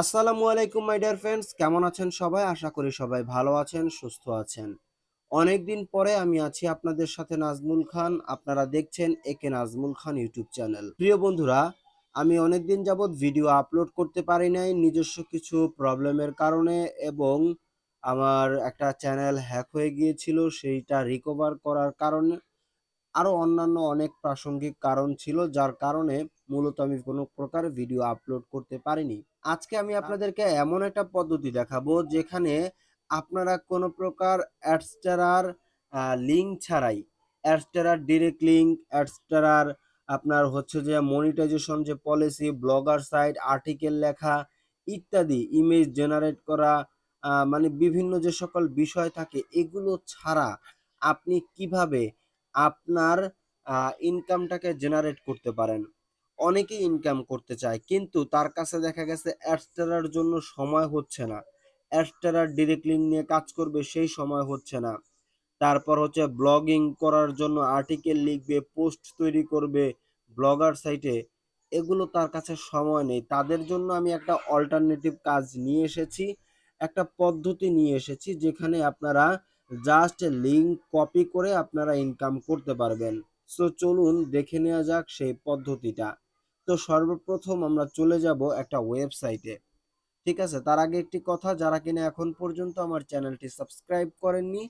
আসসালামু আলাইকুম মাই dear friends কেমন আছেন সবাই? আশা করি সবাই ভালো আছেন, সুস্থ আছেন। অনেকদিন পরে আমি আছি আপনাদের সাথে নাজমুল খান। আপনারা দেখছেন একে নাজমুল খান ইউটিউব চ্যানেল। প্রিয় বন্ধুরা, আমি অনেকদিন যাবৎ ভিডিও আপলোড করতে পারি নাই নিজস্ব কিছু প্রবলেমের কারণে এবং আমার একটা চ্যানেল হ্যাক হয়ে গিয়েছিল, সেইটা রিকভার করার কারণে। আরও অন্যান্য অনেক প্রাসঙ্গিক কারণ ছিল, যার কারণে মূলত আমি কোনো প্রকার ভিডিও আপলোড করতে পারিনি। আজকে আমি আপনাদেরকে এমন একটা পদ্ধতি দেখাবো যেখানে আপনারা কোনো প্রকার অ্যাডস্টারার লিঙ্ক ছাড়াই অ্যাডস্টারার ডিরেক্ট লিঙ্ক অ্যাডস্টারার আপনার হচ্ছে যে মনিটাইজেশন যে পলিসি ব্লগার সাইট আর্টিকেল লেখা ইত্যাদি ইমেজ জেনারেট করা মানে বিভিন্ন যে সকল বিষয় থাকে এগুলো ছাড়া আপনি কীভাবে আপনার ইনকামটাকে জেনারেট করতে পারেন? অনেকেই ইনকাম করতে চায়, কিন্তু তার কাছে দেখা গেছে অ্যাডস্টারার জন্য সময় হচ্ছে না। অ্যাডস্টারার ডিরেক্ট লিঙ্ক নিয়ে কাজ করবে, সেই সময় হচ্ছে না। তারপর হচ্ছে ব্লগিং করার জন্য আর্টিকেল লিখবে পোস্ট তৈরি করবে ব্লগার সাইটে এগুলো তার কাছে সময় নেই। তাদের জন্য আমি একটা অল্টারনেটিভ কাজ নিয়ে এসেছি, একটা পদ্ধতি নিয়ে এসেছি, যেখানে আপনারা জাস্ট লিঙ্ক কপি করে আপনারা ইনকাম করতে পারবেন। সো চলুন দেখে নেওয়া যাক সেই পদ্ধতিটা। তো সর্বপ্রথম আমরা চলে যাব একটা ওয়েবসাইটে ঠিক আছে? তার আগে একটি কথা, যারা কিনা এখন পর্যন্ত আমার চ্যানেলটি সাবস্ক্রাইব করেননি,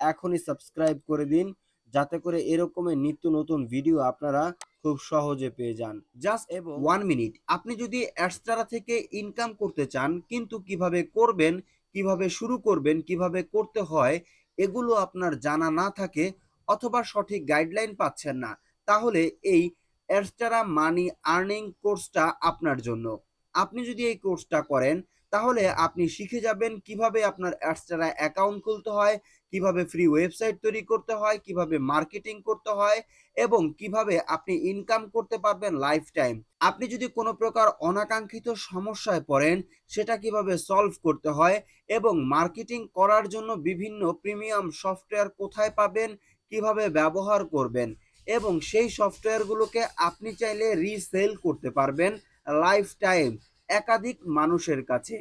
এখনই সাবস্ক্রাইব করে দিন, যাতে করে এরকমের নিত্য নতুন ভিডিও আপনারা খুব সহজে পেয়ে যান। জাস্ট এবং ওয়ান মিনিট আপনি যদি অ্যাডস্টারা থেকে ইনকাম করতে চান, কিন্তু কীভাবে করবেন, কীভাবে শুরু করবেন, কীভাবে করতে হয়, এগুলো আপনার জানা না থাকে, অথবা সঠিক গাইডলাইন পাচ্ছেন না, তাহলে এই অ্যাডস্টারা মানি আর্নিং কোর্সটা আপনার জন্য। আপনি যদি এই কোর্সটা করেন, তাহলে আপনি শিখে যাবেন কীভাবে আপনার অ্যাডস্টারা অ্যাকাউন্ট খুলতে হয়, কীভাবে ফ্রি ওয়েবসাইট তৈরি করতে হয়, কীভাবে মার্কেটিং করতে হয় এবং কীভাবে আপনি ইনকাম করতে পারবেন লাইফ টাইম আপনি যদি কোনো প্রকার অনাকাঙ্ক্ষিত সমস্যায় পড়েন, সেটা কীভাবে সলভ করতে হয় এবং মার্কেটিং করার জন্য বিভিন্ন প্রিমিয়াম সফটওয়্যার কোথায় পাবেন, কীভাবে ব্যবহার করবেন এবং সেই সফটওয়্যারগুলোকে আপনি চাইলে রিসেল করতে পারবেন লাইফ টাইম একাধিক মানুষের কাছে।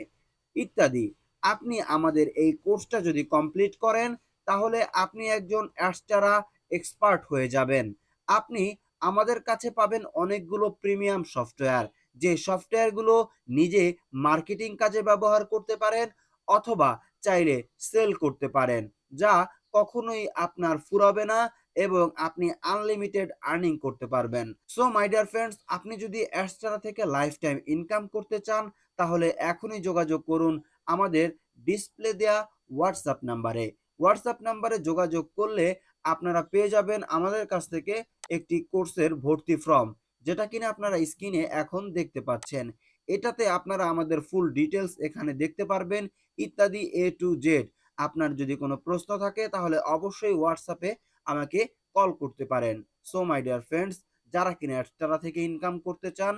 ইত্যাদি। আপনি আমাদের এই কোর্সটা যদি কমপ্লিট করেন, তাহলে আপনি একজন অ্যাস্টারা এক্সপার্ট হয়ে যাবেন। আপনি আমাদের কাছে পাবেন অনেকগুলো প্রিমিয়াম সফটওয়্যার। যে সফটওয়্যারগুলো নিজে মার্কেটিং কাজে ব্যবহার করতে পারেন অথবা চাইলে সেল করতে পারেন, যা কখনোই আপনার ফুরাবে না এবং আপনি আনলিমিটেড আর্নিং করতে পারবেন। সো মাই ডিয়ার ফ্রেন্ডস আপনি যদি অ্যাস্টারা থেকে লাইফ টাইম ইনকাম করতে চান, তাহলে এখনই যোগাযোগ করুন আমাদের ডিসপ্লে দেয়া হোয়াটসঅ্যাপ নাম্বারে হোয়াটসঅ্যাপ নাম্বারে যোগাযোগ করলে আপনারা পেয়ে যাবেন আমাদের কাছ থেকে একটি কোর্সের ভর্তি ফর্ম যেটা কিনা আপনারা স্ক্রিনে এখন দেখতে পাচ্ছেন। এটাতে আপনারা আমাদের ফুল ডিটেলস এখানে দেখতে পারবেন, ইত্যাদি এ টু জেড আপনার যদি কোনো প্রশ্ন থাকে, তাহলে অবশ্যই হোয়াটসঅ্যাপে আমাকে কল করতে পারেন। সো মাই ডিয়ার ফ্রেন্ডস যারা কিনা অ্যাডস্টারা থেকে ইনকাম করতে চান,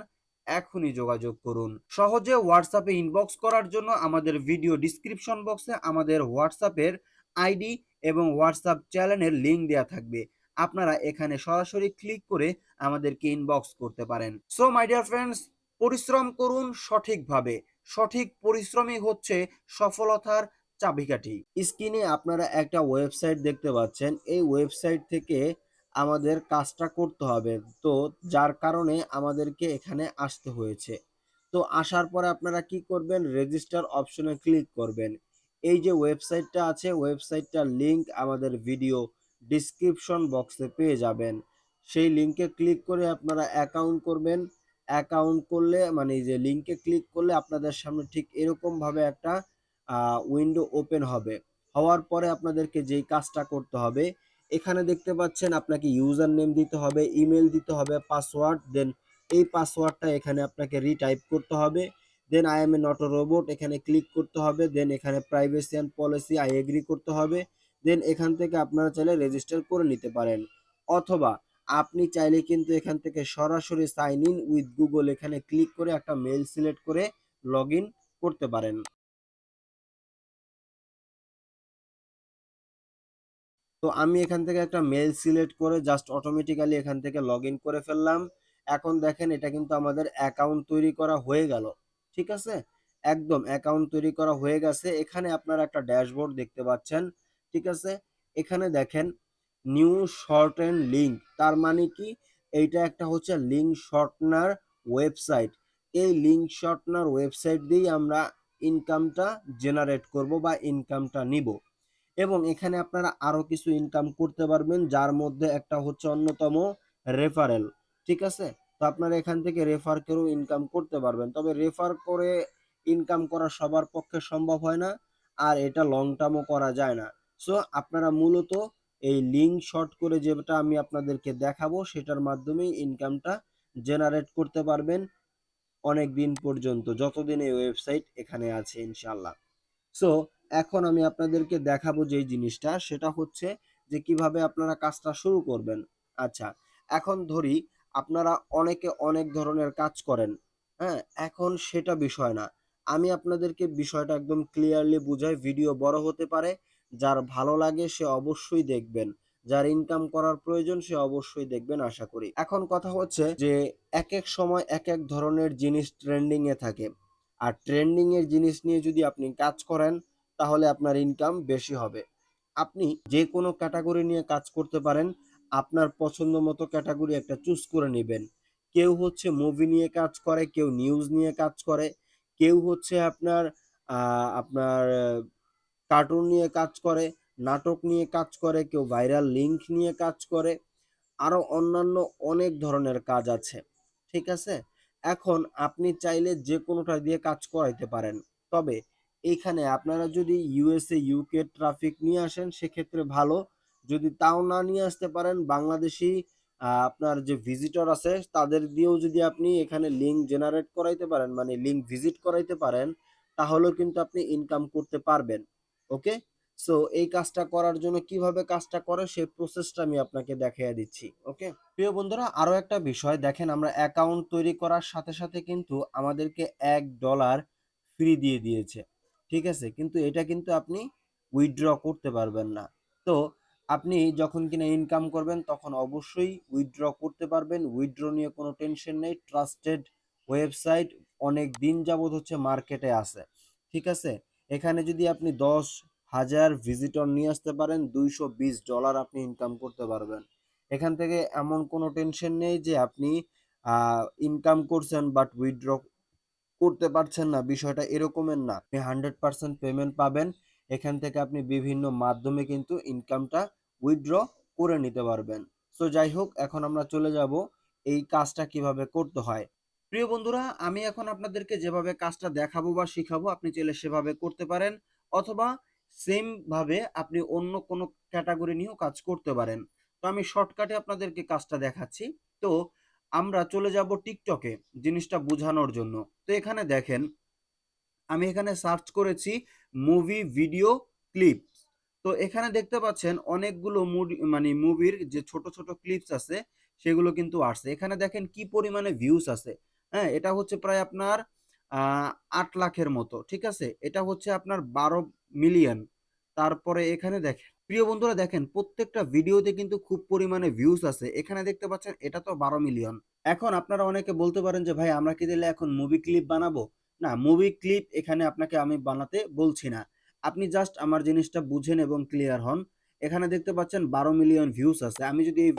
এখনই যোগাযোগ করুন। সহজে হোয়াটসঅ্যাপে ইনবক্স করার জন্য আমাদের ভিডিও ডিসক্রিপশন বক্সে আমাদের হোয়াটসঅ্যাপের আইডি এবং হোয়াটসঅ্যাপ চ্যানেলের লিঙ্ক দেওয়া থাকবে। আপনারা এখানে সরাসরি ক্লিক করে আমাদেরকে ইনবক্স করতে পারেন। সো মাই ডিয়ার ফ্রেন্ডস পরিশ্রম করুন সঠিকভাবে। সঠিক পরিশ্রমই হচ্ছে সফলতার চাবিকাঠি। স্ক্রিনে আপনারা একটা ওয়েবসাইট দেখতে পাচ্ছেন। এই ওয়েবসাইট থেকে আমাদের কাজটা করতে হবে। তো যার কারণে আমাদেরকে এখানে আসতে হয়েছে। তো আসার পরে আপনারা কি করবেন? রেজিস্টার অপশনে ক্লিক করবেন। এই যে ওয়েবসাইটটা আছে ওয়েবসাইটটার লিংক আমাদের ভিডিও ডিসক্রিপশন বক্সে পেয়ে যাবেন। সেই লিংকে ক্লিক করে আপনারা অ্যাকাউন্ট করবেন। অ্যাকাউন্ট করলে মানে যে লিংকে ক্লিক করলে আপনাদের সামনে ঠিক এরকমভাবে একটা উইন্ডো ওপেন হবে। হওয়ার পরে আপনাদেরকে যেই কাজটা করতে হবে, এখানে দেখতে পাচ্ছেন আপনাকে ইউজার নেম দিতে হবে ইমেল দিতে হবে পাসওয়ার্ড দেন এই পাসওয়ার্ডটা এখানে আপনাকে রিটাইপ করতে হবে। Then I am a not robot এখানে ক্লিক করতে হবে দেন এখানে privacy and policy I agree করতে হবে। দেন এখান থেকে আপনারা চাইলে রেজিস্টার করে নিতে পারেন। অথবা আপনি চাইলে কিন্তু এখান থেকে সরাসরি সাইন ইন উইথ গুগল এখানে ক্লিক করে একটা মেল সিলেক্ট করে লগ করতে পারেন। তো আমি এখান থেকে একটা মেল সিলেক্ট করে জাস্ট অটোমেটিক্যালি এখান থেকে লগ করে ফেললাম। এখন দেখেন এটা কিন্তু আমাদের অ্যাকাউন্ট তৈরি করা হয়ে গেল, ঠিক আছে? একদম অ্যাকাউন্ট তৈরি করা হয়ে গেছে। এখানে আপনারা একটা ড্যাশবোর্ড দেখতে পাচ্ছেন, ঠিক আছে? এখানে দেখেন নিউ শর্ট অ্যান্ড লিঙ্ক তার মানে কি? এইটা একটা হচ্ছে লিঙ্ক শর্টনার ওয়েবসাইট এই লিঙ্ক শর্টনার ওয়েবসাইট দিয়েই আমরা ইনকামটা জেনারেট করব বা ইনকামটা নিব। এবং এখানে আপনারা আরও কিছু ইনকাম করতে পারবেন, যার মধ্যে একটা হচ্ছে অন্যতম রেফারেল ঠিক আছে? তো আপনারা এখান থেকে রেফার করেও ইনকাম করতে পারবেন। তবে রেফার করে ইনকাম করা সবার পক্ষে সম্ভব হয় না, আর এটা লং টার্মও করা যায় না। সো আপনারা মূলত এই লিঙ্ক শর্ট করে যেটা আমি আপনাদেরকে দেখাবো, সেটার মাধ্যমেই ইনকামটা জেনারেট করতে পারবেন অনেক দিন পর্যন্ত, যতদিন এই ওয়েবসাইট এখানে আছে ইনশাল্লাহ সো এখন আমি আপনাদেরকে দেখাবো যে জিনিসটা, সেটা হচ্ছে যে কীভাবে আপনারা কাজটা শুরু করবেন। আচ্ছা এখন ধরি আপনারা অনেকে অনেক ধরনের কাজ করেন হ্যাঁ? এখন সেটা বিষয় না। আমি আপনাদেরকে বিষয়টা একদম ক্লিয়ারলি বুঝাই ভিডিও বড় হতে পারে, যার ভালো লাগে সে অবশ্যই দেখবেন, যার ইনকাম করার প্রয়োজন সে অবশ্যই দেখবেন, আশা করি। এখন কথা হচ্ছে যে এক এক সময় এক এক ধরনের জিনিস ট্রেন্ডিং এ থাকে। আর ট্রেন্ডিং এর জিনিস নিয়ে যদি আপনি কাজ করেন তাহলে আপনার ইনকাম বেশি হবে। আপনি যে কোনো ক্যাটাগরি নিয়ে কাজ করতে পারেন, আপনার পছন্দ মতো ক্যাটাগরি একটা চুজ করে নেবেন। কেউ হচ্ছে মুভি নিয়ে কাজ করে, কেউ নিউজ নিয়ে কাজ করে, কেউ হচ্ছে আপনার আপনার কার্টুন নিয়ে কাজ করে, নাটক নিয়ে কাজ করে, কেউ ভাইরাল লিঙ্ক নিয়ে কাজ করে আরও অন্যান্য অনেক ধরনের কাজ আছে, ঠিক আছে? এখন আপনি চাইলে যে কোনোটা দিয়ে কাজ করাইতে পারেন। তবে এইখানে আপনারা যদি ইউএসএ ইউকে ট্রাফিক নিয়ে আসেন, সেক্ষেত্রে ভালো। যদি তাও না নিয়ে আসতে পারেন, বাংলাদেশি আপনার যে ভিজিটর আছে, তাদের দিয়েও যদি আপনি এখানে লিঙ্ক জেনারেট করাইতে পারেন মানে লিঙ্ক ভিজিট করাইতে পারেন, তাহলেও কিন্তু আপনি ইনকাম করতে পারবেন। ওকে সো এই কাজটা করার জন্য কীভাবে কাজটা করে, সেই প্রসেসটা আমি আপনাকে দেখিয়ে দিচ্ছি। ওকে প্রিয় বন্ধুরা, আরও একটা বিষয়। দেখেন, আমরা অ্যাকাউন্ট তৈরি করার সাথে সাথে কিন্তু আমাদেরকে এক ডলার ফ্রি দিয়ে দিয়েছে। ঠিক আছে? কিন্তু এটা কিন্তু আপনি উইথড্র করতে পারবেন না। তো আপনি যখন কিনা ইনকাম করবেন, তখন অবশ্যই উইথড্র করতে পারবেন। উইথড্র নিয়ে কোনো টেনশন নেই। ট্রাস্টেড ওয়েবসাইট অনেক দিন যাবত হচ্ছে মার্কেটে আছে। ঠিক আছে? এখানে যদি আপনি দশ হাজার ভিজিটর নিয়ে আসতে পারেন, দুইশো বিশ ডলার আপনি ইনকাম করতে পারবেন। এখান থেকে এমন কোনো টেনশন নেই যে আপনি ইনকাম করছেন বাট উইথড্র করতে পারছেন না, বিষয়টা এরকমের না। আপনি হান্ড্রেড পার্সেন্ট পেমেন্ট পাবেন, এখান থেকে আপনি বিভিন্ন মাধ্যমে কিন্তু ইনকামটা উইথড্র করে নিতে পারবেন। সো যাই হোক, এখন আমরা চলে যাব এই কাজটা কীভাবে করতে হয়। প্রিয় বন্ধুরা, আমি এখন আপনাদেরকে যেভাবে কাজটা দেখাবো বা শিখাবো, আপনি চাইলে সেভাবে করতে পারেন, অথবা সেম ভাবে আপনি অন্য কোনো ক্যাটাগরি নিয়েও কাজ করতে পারেন। তো, আমি শর্টকাটে আপনাদেরকে কাজটা দেখাচ্ছি। তো আমরা চলে যাব টিকটকে জিনিসটা বোঝানোর জন্য। তো এখানে দেখেন, আমি এখানে সার্চ করেছি মুভি ভিডিও ক্লিপস। তো এখানে দেখতে পাচ্ছেন অনেকগুলো মানে মুভির যে ছোট ছোট ক্লিপস আছে, সেগুলো কিন্তু আসছে। এখানে দেখেন কি পরিমাণে ভিউস আছে। হ্যাঁ এটা হচ্ছে প্রায় আপনার আট লাখের মতো, ঠিক আছে? এটা হচ্ছে আপনার বারো মিলিয়ন তারপরে এখানে দেখেন প্রিয় বন্ধুরা দেখেন প্রত্যেকটা ভিডিওতে কিন্তু খুব পরিমাণে ভিউস আছে। এখানে দেখতে পাচ্ছেন এটা তো বারো মিলিয়ন এখন আপনারা অনেকে বলতে পারেন যে ভাই আমরা কি দিলে এখন মুভি ক্লিপ বানাবো? না মুভি ক্লিপ এখানে আপনাকে আমি বানাতে বলছি না। আপনি জাস্ট আমার জিনিসটা বুঝেন এবং ক্লিয়ার হন। এখানে দেখতে পাচ্ছেন বারো মিলিয়ন ভিউস আছে। আমি যদি এই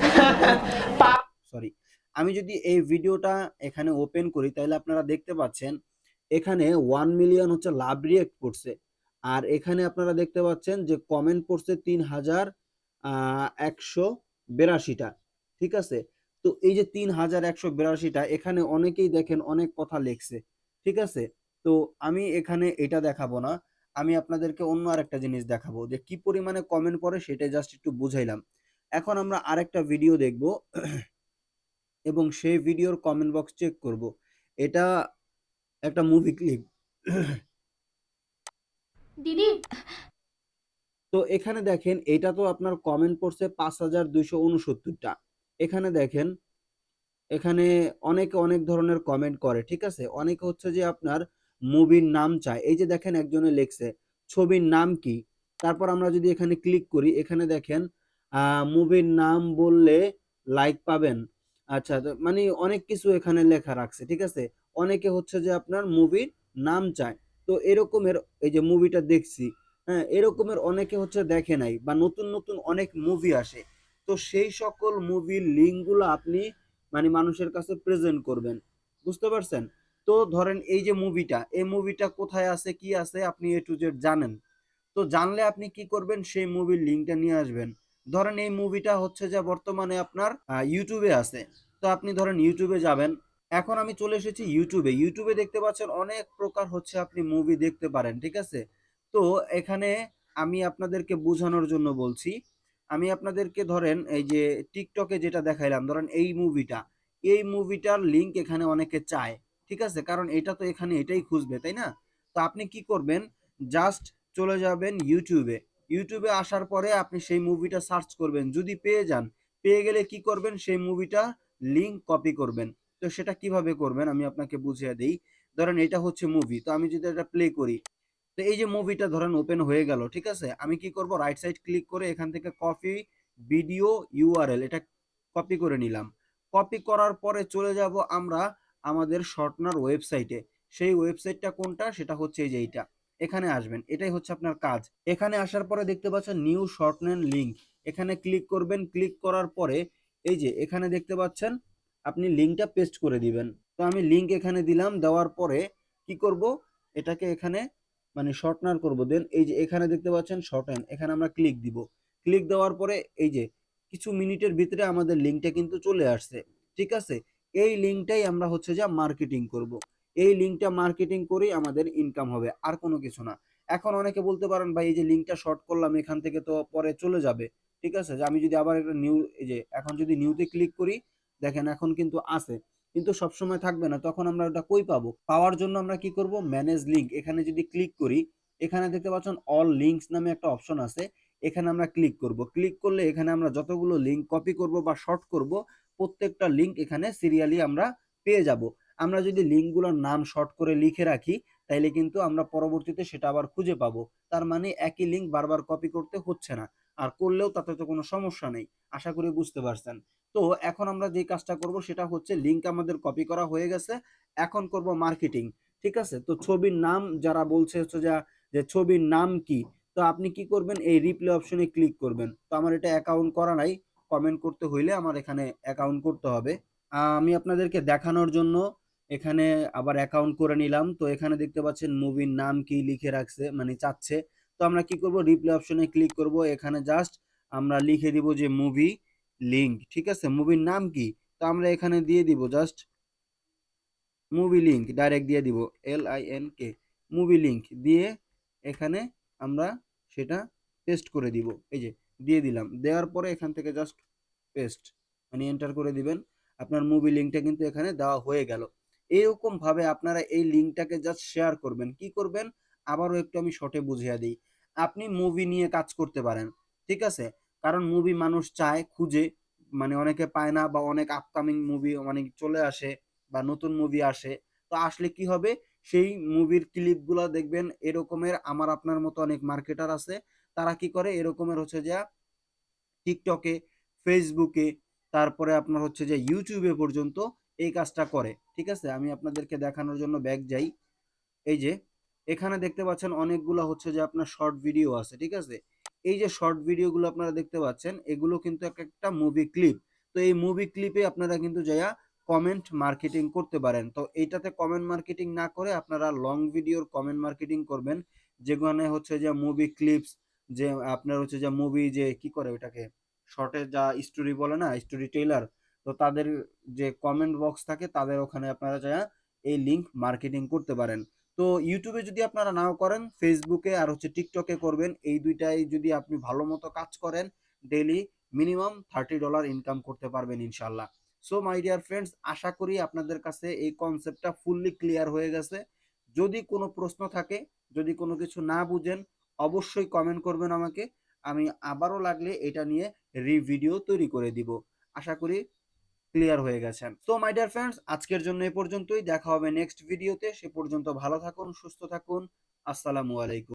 সরি আমি যদি এই ভিডিওটা এখানে ওপেন করি তাহলে আপনারা দেখতে পাচ্ছেন এখানে ওয়ান মিলিয়ন হচ্ছে লাভ রিয়েক্ট করছে। আর এখানে আপনারা দেখতে পাচ্ছেন যে কমেন্ট পড়ছে তিন হাজার একশো বেরাশিটা, ঠিক আছে? তো এই যে তিন হাজার একশো বিরাশিটা, এখানে অনেকেই দেখেন অনেক কথা লিখছে, ঠিক আছে? তো আমি এখানে এটা দেখাবো না, আমি আপনাদেরকে অন্য আরেকটা জিনিস দেখাবো, যে কি পরিমাণে কমেন্ট পড়ে সেটা জাস্ট একটু বুঝাইলাম। এখন আমরা আরেকটা ভিডিও দেখব, এবং সেই ভিডিওর কমেন্ট বক্স চেক করব। এটা একটা মুভি ক্লিপ দিদি। তো এখানে দেখেন, এটা তো আপনার কমেন্ট পড়ছে পাঁচ হাজার দুইশো উনসত্তরটা। এখানে দেখেন, এখানে অনেকে অনেক ধরনের কমেন্ট করে, ঠিক আছে? অনেকে হচ্ছে যে আপনার মুভির নাম চায়। এই যে দেখেন একজনে লিখছে, ছবির নাম কি? তারপর আমরা যদি এখানে ক্লিক করি, এখানে দেখেন মুভির নাম বললে লাইক পাবেন। আচ্ছা মানে অনেক কিছু এখানে লেখা রাখছে, ঠিক আছে? অনেকে হচ্ছে যে আপনার মুভির নাম চায়। তো এরকমের এই যে মুভিটা দেখছি হ্যাঁ এরকমের অনেকে হচ্ছে দেখে নাই বা নতুন নতুন অনেক মুভি আসে। তো সেই সকল মুভির লিঙ্কগুলো আপনি মানে মানুষের কাছে প্রেজেন্ট করবেন। বুঝতে পারছেন? তো ধরেন এই যে মুভিটা এই মুভিটা কোথায় আছে, কি আছে আপনি এ টু জেড জানেন। তো জানলে আপনি কি করবেন? সেই মুভির লিঙ্কটা নিয়ে আসবেন। ধরেন এই মুভিটা হচ্ছে যে বর্তমানে আপনার ইউটিউবে আছে। তো আপনি ধরেন ইউটিউবে যাবেন এখন আমি চলে এসেছি ইউটিউবে ইউটিউবে দেখতে পাচ্ছেন অনেক প্রকার হচ্ছে আপনি মুভি দেখতে পারেন, ঠিক আছে? তো এখানে আমি আপনাদেরকে বোঝানোর জন্য বলছি। আমি আপনাদেরকে ধরেন এই যে টিকটকে যেটা দেখাইলাম, ধরেন এই মুভিটা এই মুভিটার লিংক এখানে অনেকে চায়, ঠিক আছে? কারণ এটা তো এখানে এটাই খুঁজবে, তাই না? তো আপনি কি করবেন? জাস্ট চলে যাবেন ইউটিউবে ইউটিউবে আসার পরে আপনি সেই মুভিটা সার্চ করবেন। যদি পেয়ে যান, পেয়ে গেলে কি করবেন? সেই মুভিটা লিংক কপি করবেন। তো সেটা কীভাবে করবেন আমি আপনাকে বুঝিয়ে দিই। ধরেন এটা হচ্ছে মুভি তো আমি যদি এটা প্লে করি, তো এই যে মুভিটা ধরেন ওপেন হয়ে গেল, ঠিক আছে? আমি কি করব? রাইট সাইড ক্লিক করে এখান থেকে কপি ভিডিও ইউআরএল এটা কপি করে নিলাম। কপি করার পরে চলে যাব আমরা আমাদের শর্টনার ওয়েবসাইটে সেই ওয়েবসাইটটা কোনটা? সেটা হচ্ছে এই যে এইটা। এখানে আসবেন, এটাই হচ্ছে আপনার কাজ। এখানে আসার পরে দেখতে পাচ্ছেন নিউ শর্টনার লিংক এখানে ক্লিক করবেন ক্লিক করার পরে এই যে এখানে দেখতে পাচ্ছেন আপনি লিঙ্কটা পেস্ট করে দিবেন। তো আমি লিঙ্ক এখানে দিলাম, দেওয়ার পরে কি করব? এটাকে এখানে মানে শর্টনার করব। দেন এই যে এখানে দেখতে পাচ্ছেন শর্টেন এখানে আমরা ক্লিক দিব। ক্লিক দেওয়ার পরে এই যে কিছু মিনিটের ভিতরে আমাদের লিঙ্কটা কিন্তু চলে আসছে। ঠিক আছে? এই লিঙ্কটাই আমরা হচ্ছে যা মার্কেটিং করব। এই লিঙ্কটা মার্কেটিং করেই আমাদের ইনকাম হবে, আর কোনো কিছু না। এখন অনেকে বলতে পারেন, ভাই, এই যে লিঙ্কটা শর্ট করলাম, এখান থেকে তো পরে চলে যাবে। ঠিক আছে? যে আমি যদি আবার একটা নিউ এই যে এখন যদি নিউতে ক্লিক করি দেখেন এখন কিন্তু আছে। কিন্তু সবসময় থাকবে না, তখন আমরা ওটা কই পাবো? পাওয়ার জন্য আমরা কি করব? ম্যানেজ লিঙ্ক এখানে যদি ক্লিক করি, এখানে দেখতে পাচ্ছেন অল লিঙ্কস নামে একটা অপশন আছে। এখানে আমরা ক্লিক করব। ক্লিক করলে এখানে আমরা যতগুলো লিঙ্ক কপি করব বা শর্ট করব, প্রত্যেকটা লিঙ্ক এখানে সিরিয়ালি আমরা পেয়ে যাব। আমরা যদি লিঙ্কগুলোর নাম শর্ট করে লিখে রাখি, তাইলে কিন্তু আমরা পরবর্তীতে সেটা আবার খুঁজে পাবো। তার মানে একই লিঙ্ক বারবার কপি করতে হচ্ছে না। আর করলেও তাতে তো কোনো সমস্যা নেই। আশা করি বুঝতে পারছেন। তো এখন আমরা যে কাজটা করব সেটা হচ্ছে লিঙ্ক আমাদের কপি করা হয়ে গেছে। এখন করব মার্কেটিং ঠিক আছে? তো ছবির নাম যারা বলছে হচ্ছে যা, যে ছবির নাম কি? তো আপনি কি করবেন? এই রিপ্লে অপশনে ক্লিক করবেন। তো আমার এটা অ্যাকাউন্ট করা নাই। কমেন্ট করতে হইলে আমার এখানে অ্যাকাউন্ট করতে হবে। আমি আপনাদেরকে দেখানোর জন্য এখানে আবার অ্যাকাউন্ট করে নিলাম। তো এখানে দেখতে পাচ্ছেন মুভির নাম কি লিখে রাখছে মানে চাচ্ছে। তো আমরা কি করব? রিপ্লে অপশনে ক্লিক করব। এখানে জাস্ট আমরা লিখে দিব যে মুভি লিঙ্ক ঠিক আছে? মুভির নাম কি? তো আমরা এখানে দিয়ে দিব জাস্ট মুভি লিঙ্ক ডাইরেক্ট দিয়ে দিব L I N K movie link দিয়ে এখানে আমরা সেটা পেস্ট করে দিব। এই যে, দিয়ে দিলাম। দেওয়ার পরে এখান থেকে জাস্ট পেস্ট মানে এন্টার করে দিবেন। আপনার মুভি লিঙ্কটা কিন্তু এখানে দেওয়া হয়ে গেল। এরকম ভাবে আপনারা এই লিঙ্কটাকে জাস্ট শেয়ার করবেন। কি করবেন? আবারও একটু আমি শর্টে বুঝিয়ে দিই। আপনি মুভি নিয়ে কাজ করতে পারেন, ঠিক আছে? কারণ মুভি মানুষ চায়, খুঁজে মানে অনেকে পায় না বা অনেক আপকামিং মুভি অনেক চলে আসে বা নতুন মুভি আসে। তো আসলে কি হবে? সেই মুভির ক্লিপগুলো দেখবেন, এরকমের আমার আপনার মতো অনেক মার্কেটার আছে। তারা কি করে? এরকমের হচ্ছে যে টিকটকে ফেসবুকে তারপরে আপনার হচ্ছে যে ইউটিউবে পর্যন্ত এই কাজটা করে। ঠিক আছে? আমি আপনাদেরকে দেখানোর জন্য ব্যাগ যাই। এই যে এখানে দেখতে পাচ্ছেন অনেকগুলো হচ্ছে যে আপনার শর্ট ভিডিও আছে, ঠিক আছে? এই যে শর্ট ভিডিওগুলো আপনারা দেখতে পাচ্ছেন, এগুলো কিন্তু এক একটা মুভি ক্লিপ তো এই মুভি ক্লিপে আপনারা কিন্তু যাইয়া কমেন্ট মার্কেটিং করতে পারেন। তো এইটাতে কমেন্ট মার্কেটিং না করে আপনারা লং ভিডিওর কমেন্ট মার্কেটিং করবেন, যেখানে হচ্ছে যে মুভি ক্লিপস যে আপনার হচ্ছে যে মুভি যে কি করে ওটাকে শর্টে যা স্টোরি বলে না স্টোরি টেইলার তো তাদের যে কমেন্ট বক্স থাকে, তাদের ওখানে আপনারা যা এই লিংক মার্কেটিং করতে পারেন। তো ইউটিউবে যদি আপনারা নাও করেন ফেসবুকে আর হচ্ছে টিকটকে করবেন, এই দুইটাই যদি আপনি ভালো মতো কাজ করেন daily minimum thirty dollar income করতে পারবেন ইনশাল্লাহ সো মাই ডিয়ার ফ্রেন্ডস আশা করি আপনাদের কাছে এই কনসেপ্টটা ফুললি ক্লিয়ার হয়ে গেছে। যদি কোনো প্রশ্ন থাকে, যদি কোনো কিছু না বুঝেন, অবশ্যই কমেন্ট করবেন আমাকে। আমি আবারও লাগলে এটা নিয়ে রিভিডিও তৈরি করে দিব। আশা করি ক্লিয়ার হয়ে গেছেন তো মাই ডিয়ার ফ্রেন্ডস আজকের জন্য এ পর্যন্তই। দেখা হবে নেক্সট ভিডিওতে সে পর্যন্ত ভালো থাকুন, সুস্থ থাকুন। আসসালামু আলাইকুম।